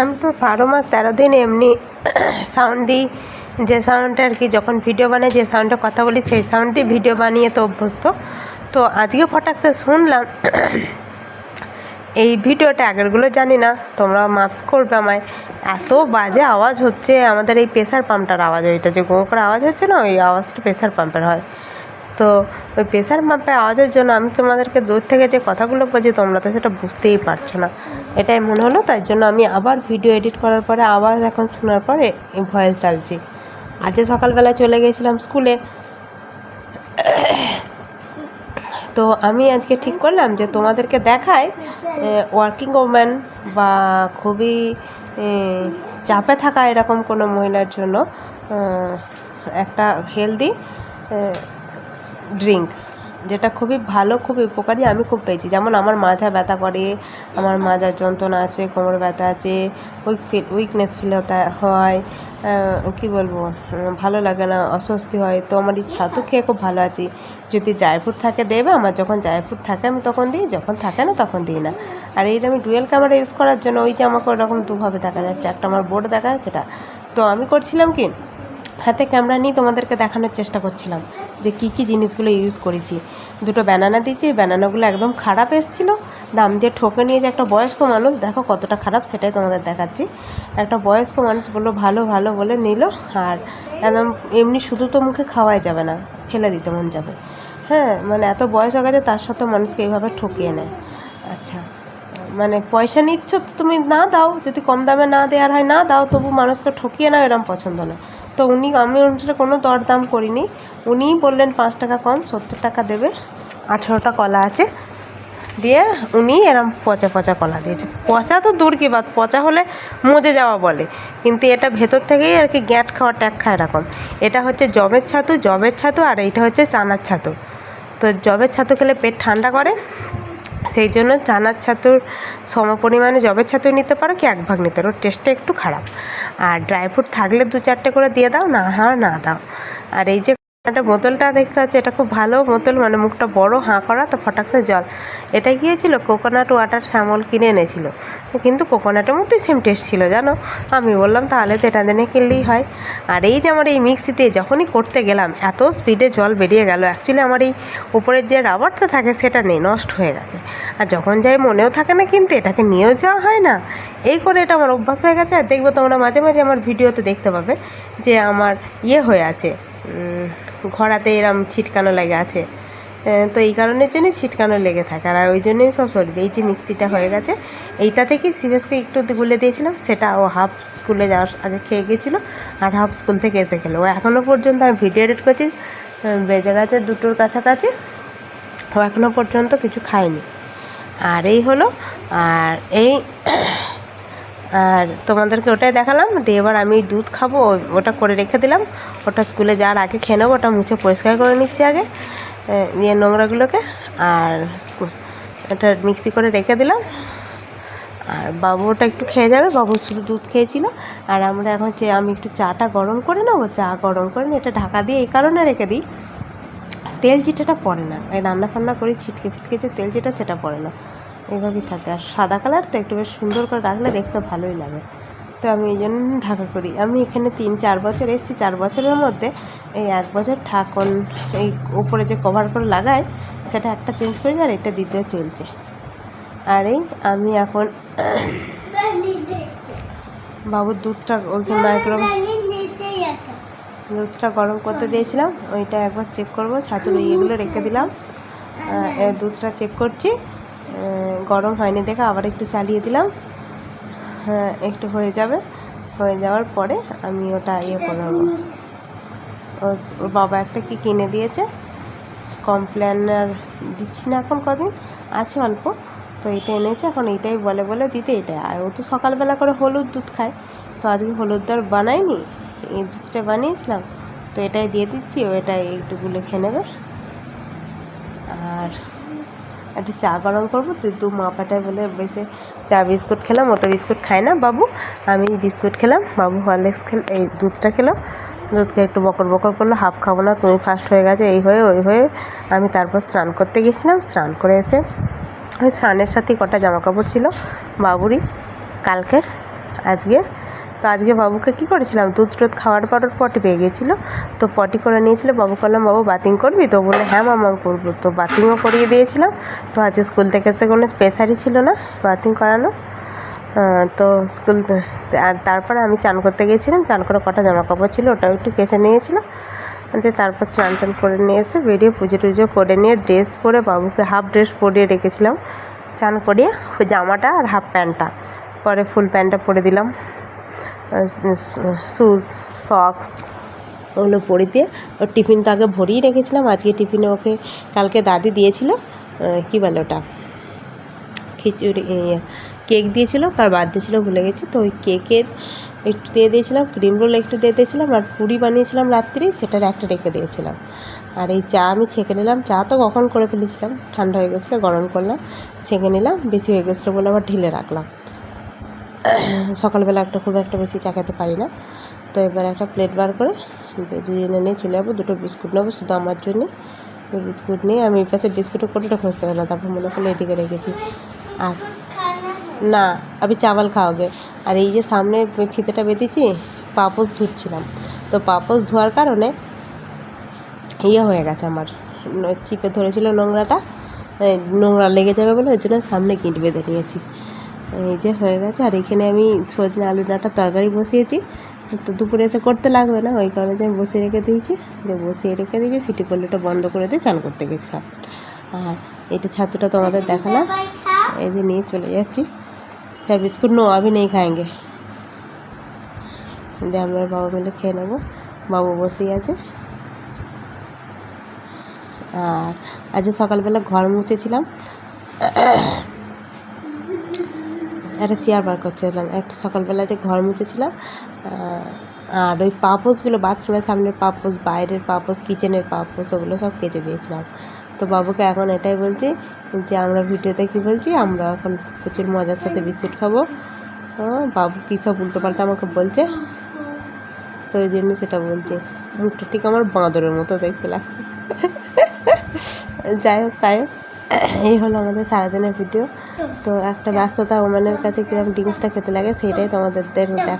আমি তো বারো মাস, তেরো দিন এমনি সাউন্ড দিই যে সাউন্ডটা আর কি, যখন ভিডিও বানাই, যে সাউন্ডে কথা বলি, সেই সাউন্ড দিয়ে ভিডিও বানিয়ে তো অভ্যস্ত। তো আজকে ফটাকসে শুনলাম, এই ভিডিওটা আগেরগুলো জানি না, তোমরা মাফ করবে আমায়। এত বাজে আওয়াজ হচ্ছে, আমাদের এই প্রেশার পাম্পটার আওয়াজ ওইটা যে গো আওয়াজ হচ্ছে না, ওই আওয়াজটা প্রেসার পাম্পের হয়। তো ওই প্রেশার মাপে আওয়াজের জন্য আমি তোমাদেরকে দূর থেকে যে কথাগুলো বলছি, তোমরা তো সেটা বুঝতেই পারছ না। এটাই মনে হলো, তাই জন্য আমি আবার ভিডিও এডিট করার পরে আবার এখন শোনার পরে ভয়েস ডালছি আজকে সকালবেলা চলে গেছিলাম স্কুলে তো আমি আজকে ঠিক করলাম যে তোমাদেরকে দেখায় ওয়ার্কিং ওম্যান বা খুবই চাপে থাকা এরকম কোনো মহিলার জন্য একটা হেলদি ড্রিঙ্ক যেটা খুবই ভালো, খুবই উপকারী, আমি খুব পেয়েছি। যেমন আমার মাজা ব্যথা করে, আমার মাজার যন্ত্রণা আছে, কোমর ব্যথা আছে উইক ফিল উইকনেস ফিল হয় কী বলব ভালো লাগে না, অস্বস্তি হয়। তো আমার এই ছাতু খেয়ে খুব ভালো আছি। যদি ড্রাই ফ্রুট থাকে, দেবে, আমার যখন ড্রাই ফ্রুট থাকে, আমি তখন দিই, যখন থাকে না, তখন দিই না। আর এইটা আমি ডুয়েল ক্যামেরা ইউজ করার জন্য, ওই যে আমাকে ওরকম দুভাবে দেখা যাচ্ছে, একটা আমার বোর্ড দেখা যাচ্ছে এটা তো আমি করছিলাম কি হাতে ক্যামেরা নিয়ে তোমাদেরকে দেখানোর চেষ্টা করছিলাম যে কী কী জিনিসগুলো ইউজ করেছি। দুটো ব্যানানা দিয়েছি ব্যানানাগুলো একদম খারাপ এসেছিল। দাম দিয়ে ঠকে নিয়ে যে একটা বয়স্ক মানুষ, দেখো কতটা খারাপ সেটাই তোমাদের দেখাচ্ছি। একটা বয়স্ক মানুষ বলল, ভালো ভালো বলে নিল। আর একদম এমনি শুধু তো মুখে খাওয়াই যাবে না, ফেলে দিতে মন যাবে। হ্যাঁ মানে এত বয়স হয়ে গেছে, তার সাথে মানুষকে এইভাবে ঠকিয়ে নেয়। আচ্ছা মানে পয়সা নিচ্ছ তো তুমি না দাও, যদি কম দামে না দেওয়ার হয় না দাও, তবু মানুষকে ঠকিয়ে নাও, এরম পছন্দ না। তো উনি, আমি অনুসারে কোনো দরদাম করিনি। উনিই বললেন, পাঁচ টাকা কম, সত্তর টাকা দেবে, আঠেরোটা কলা আছে। দিয়ে উনি এরম পচা পচা কলা দিয়েছে। পচা তো দূর কি বাদ পচা হলে মজে যাওয়া বলে। কিন্তু এটা ভেতর থেকেই আর কি গ্যাট খাওয়া ট্যাক খায় এরকম। এটা হচ্ছে জবের ছাতু জবের ছাতু, আর এইটা হচ্ছে চানার ছাতু। তো জবের ছাতু খেলে পেট ঠান্ডা করে, সেই জন্য চানার ছাতুর সম পরিমাণে জবের ছাতু নিতে পারো কি এক ভাগ নিতে পারো টেস্টটা একটু খারাপ। আর ড্রাই ফ্রুট থাকলে দু চারটে করে দিয়ে দাও, না হাঁ, না দাও। আর এই যে একটা বোতলটা দেখতে পাচ্ছি, এটা খুব ভালো বোতল মানে মুখটা বড় হাঁ করা, তো ফটাকসে জল। এটা গিয়েছিল কোকোনাট ওয়াটার শ্যামল কিনে এনেছিল। কিন্তু কোকোনাটের মধ্যেই সেম টেস্ট ছিল, জানো? আমি বললাম, তাহলে তো এটা দিনে কিনলেই হয়। আর এই যে আমার এই মিক্সিতে যখনই করতে গেলাম, এত স্পিডে জল বেরিয়ে গেল। অ্যাকচুয়ালি আমার এই উপরের যে রাবারটা থাকে, সেটা নেই, নষ্ট হয়ে গেছে। আর যখন যাই মনেও থাকে না কিন্তু, এটাকে নিয়েও যাওয়া হয় না। এই করে এটা আমার অভ্যাস হয়ে গেছে। আর দেখব তোমরা মাঝে মাঝে আমার ভিডিওতে দেখতে পাবে যে আমার ইয়ে হয়ে আছে ঘোড়াতে এরম ছিটকানো লেগে আছে। তো এই কারণের জন্যই ছিটকানো লেগে থাকে। আর ওই জন্যই সব সরি এই যে মিক্সিটা হয়ে গেছে, এইটা থেকেই সিরিয়াসকে একটু গুলে দিয়েছিলাম, সেটা ও হাফ স্কুলে যাওয়ার আগে খেয়ে গেছিল আর হাফ স্কুল থেকে এসে খেলো ও এখনও পর্যন্ত আমি ভিডিও এডিট করছি বেজে গেছে দুটোর কাছাকাছি। ও এখনও পর্যন্ত কিছু খায়নি। আর এই হলো, আর এই, আর তোমাদেরকে ওটাই দেখালাম, দিয়ে এবার আমি দুধ খাব ওটা করে রেখে দিলাম। ওটা স্কুলে যাওয়ার আগে খেয়ে নেব, ওটা মুছে পরিষ্কার করে নিচ্ছি আগে। ইয়ে নোংরাগুলোকে আর এটা মিক্সি করে রেখে দিলাম। আর বাবু ওটা একটু খেয়ে যাবে, বাবু শুধু দুধ খেয়েছিল। আর আমরা এখন যে আমি একটু চাটা গরম করে নেব, চা গরম করে নিয়ে এটা ঢাকা দিয়ে এই কারণে রেখে দিই। তেল চিটাটা পড়ে না, এই রান্না ফান্না করি, ছিটকে ফিটকে যে তেল চিটা সেটা পড়ে না। এইভাবেই থাকে। আর সাদা কালার তো একটু বেশ সুন্দর করে রাখলে দেখতে ভালোই লাগে। তো আমি এই জন্য ঢাকা করি। আমি এখানে তিন চার বছর এসেছি। চার বছরের মধ্যে এই এক বছর ঠাকন এই উপরে যে কভার করে লাগাই সেটা একটা চেঞ্জ করি আর এটা দিতে চলছে। আর এই আমি এখন বাবুর দুধটা ওইখানে মাইক্রো দুধটা গরম করতে দিয়েছিলাম। ওইটা একবার চেক করব। ছাতুর ইয়েগুলো রেখে দিলাম। দুধটা চেক করছি। গরম হয়নি দেখে আবার একটু চালিয়ে দিলাম। একটু হয়ে যাবে। হয়ে যাওয়ার পরে আমি ওটা ইয়ে করে ওর বাবা একটা কি কিনে দিয়েছে? কমপ্লেন আর দিচ্ছি না এখন কদিন। আছে অল্প, তো এটা এনেছে, এখন এইটাই বলে বলে দিতে এটা। আর ও তো সকালবেলা করে হলুদ দুধ খায়। তো আজকে হলুদ আর বানাইনি এই দুধটা বানিয়েছিলাম। তো এটাই দিয়ে দিচ্ছি, ও এটাই একটু গুলে খেয়ে নেবে। আর একটু চা গরম করব তুই দু মা পাটায় বলে বেশি চা বিস্কুট খেলাম ও তো বিস্কুট খায় না বাবু। আমি বিস্কুট খেলাম, বাবু হরলিক্স খেল, এই দুধটা খেলো। দুধকে একটু বকর বকর করল, হাফ খাব না, তুমি ফার্স্ট হয়ে গেছে, এই হয়ে, ওই হয়ে। আমি তারপর স্নান করতে গেছিলাম, স্নান করে এসে ওই স্নানের সাথে কটা জামা কাপড় ছিল, বাবুরই, কালকের আজকে তো আজকে বাবুকে কী করেছিলাম? দুধ টুধ খাওয়ার পর পটি পেয়ে গেছিল। তো পটি করে নিয়েছিল। বাবু করলাম বাবু বাতিং করবি? তো বললে হ্যাঁ মামা করব। তো বাতিংও করিয়ে দিয়েছিলাম। তো আজকে স্কুল থেকে এসে কোনো স্পেশালই ছিল না বাতিং করানো। তো স্কুল আর তারপরে আমি চান করতে গিয়েছিলাম চান করে কটা জামা কাপড় ছিল, ওটাও একটু কেচে নিয়েছিলাম। দিয়ে তারপর স্নান টান করে নিয়ে এসে বেরিয়ে পুজো টুজো করে নিয়ে ড্রেস পরে বাবুকে হাফ ড্রেস পরিয়ে রেখেছিলাম। চান করিয়ে ওই জামাটা আর হাফ প্যান্টটা পরে ফুল প্যান্টটা পরে দিলাম। শুজ সক্স ওগুলো পরে দিয়ে ওর টিফিন তো আগে ভরিয়ে রেখেছিলাম। আজকে টিফিনে ওকে কালকে দাদি দিয়েছিল কী বলে ওটা? খিচুড়ি ইয়ে, কেক দিয়েছিল কার বার্থডে ছিল ভুলে গেছি তো ওই কেকের একটু দিয়ে দিয়েছিলাম ক্রিম রোল একটু দিয়ে দিয়েছিলাম আর পুরি বানিয়েছিলাম রাত্রি সেটার একটা রেখে দিয়েছিলাম। আর এই চা আমি ছেঁকে নিলাম চা তো কখন করে ফেলেছিলাম ঠান্ডা হয়ে গেছিল গরম করলাম ছেঁকে নিলাম বেশি হয়ে গেছিল বলে আবার ঢিলে রাখলাম। সকালবেলা একটা খুব একটা বেশি চা খেতে পারি না। তো এবার একটা প্লেট বার করে দুজনে নিয়ে চলে যাব, দুটো বিস্কুট নেব শুধু আমার জন্যে। তো বিস্কুট নিয়ে আমি এই পাশে বিস্কুটের কোটোটা খুঁজতে গেলাম তারপর মনে করল এদিকে রেখেছি। আর না, আমি চাওয়াল খাওয়াগে আর এই যে সামনে ফিতেটা বেঁধেছি পাপোস ধুচ্ছিলাম। তো পাপোস ধোয়ার কারণে ইয়ে হয়ে গেছে আমার। চিপে ধরেছিল নোংরাটা নোংরা লেগে যাবে বলে ওই জন্য সামনে গিঁট বেঁধে নিয়েছি। এই যে হয়ে গেছে। আর এখানে আমি সজনে আলু ডাঁটার তরকারি বসিয়েছি। তো দুপুরে এসে করতে লাগবে না, ওই কারণে আমি বসিয়ে রেখে দিয়েছি। যে বসিয়ে রেখে দিয়েছি সিটি পল্লিটা বন্ধ করে দিয়ে চান করতে গেছিলাম। আর এটা ছাতুটা তোমাদের দেখালাম এই যে নিয়ে চলে যাচ্ছি। তা বিস্কুট নো, আমি নেই খায়েঙ্গে দিয়ে আমরা বাবা মিলে খেয়ে নেব। বাবু বসেই আছে। আর আজ সকালবেলা ঘর মুছেছিলাম একটা চেয়ার বার করছিলাম। একটা সকালবেলা যে ঘর মুছেছিলাম আর ওই পাপোসগুলো বাথরুমের সামনের পাপোস বাইরের পাপোস কিচেনের পাপোস ওগুলো সব কেচে দিয়েছিলাম। তো বাবুকে এখন এটাই বলছি যে, আমরা ভিডিওতে কী বলছি? আমরা এখন প্রচুর মজার সাথে বিস্কুট খাব। বাবু কী সব উল্টোপাল্টা আমাকে বলছে? তো ওই জন্য সেটা বলছি। মুখটা ঠিক আমার বাঁদরের মতো দেখতে লাগছে। যাই হোক, তাই হোক। এই হলো আমাদের সারাদিনের ভিডিও তো একটা ব্যস্ততা, ওমানের কাছে কীরকম ড্রিঙ্কসটা খেতে লাগে সেটাই তোমাদের দেখা